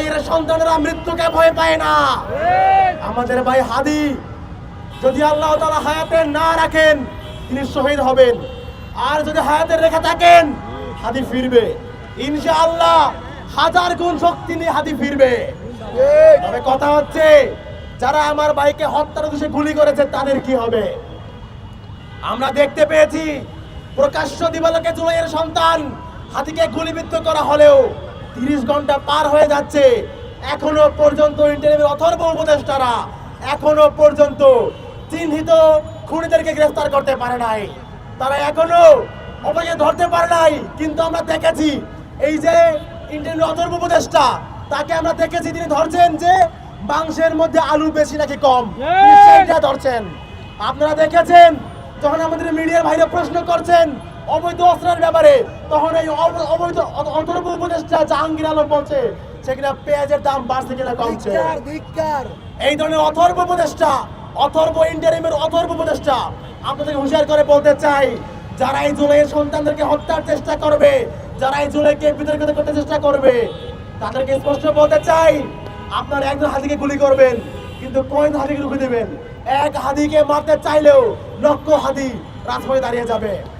জুলাইয়ের সন্তানেরা মৃত্যুকে ভয় পায় না। আমাদের ভাই হাদি, যদি আল্লাহ তাআলা হায়াতে না রাখেন, তিনি শহীদ হবেন। আর যদি হায়াতে রেখে থাকেন, হাদি ফিরবে। ইনশাআল্লাহ হাজার গুণ শক্তি নিয়ে হাদি ফিরবে। তবে কথা হচ্ছে, যারা আমার ভাইকে হত্যার উদ্দেশ্যে গুলি করেছে, তাদের কি হবে? আমরা দেখতে পেয়েছি, প্রকাশ্য দিবালকে জুলাইয়ের সন্তান হাতিকে গুলিবিদ্ধ করা হলেও তিরিশ ঘণ্টা পার হয়ে যাচ্ছে। এখনও পর্যন্ত ইন্টারভিউ অথর্ব উপদেষ্টারা এখনও পর্যন্ত চিহ্নিত খুনিদেরকে গ্রেফতার করতে পারে নাই। তারা এখনও অপরাধীকে ধরতে পারে নাই কিন্তু আমরা দেখেছি এই যে ইন্টারভিউ অথর্ব উপদেষ্টা তাকে আমরা দেখেছি তিনি ধরছেন যে মাংসের মধ্যে আলু বেশি নাকি কম। সেইটা ধরছেন। আপনারা দেখেছেন যখন আমাদের মিডিয়ার ভাইরা প্রশ্ন করছেন অবৈধ অস্ত্রের ব্যাপারে তখন এই অব- অবৈধ অ- অথর্ব উপদেষ্টা জাহাঙ্গীর আলম বলছে সেখানে পেঁয়াজের দাম বাড়ছে কিনা কমছে। এই ধরনের অথর্ব উপদেষ্টা অথর্ব ইন্টারিমের অথর্ব উপদেষ্টা আপনাদের হুঁশিয়ার করে বলতে চাই যারা এই জুলাইয়ের সন্তানদেরকে হত্যার চেষ্টা করবে যারা এই জুলাইকে বিতর্কিত করতে চেষ্টা করবে তাদেরকে স্পষ্ট বলতে চাই আপনারা একজন হাতিকে গুলি করবেন কিন্তু কয়েক হাতিকে রুখে দেবেন? এক হাতিকে মারতে চাইলেও লক্ষ হাতি রাজপথে দাঁড়িয়ে যাবে।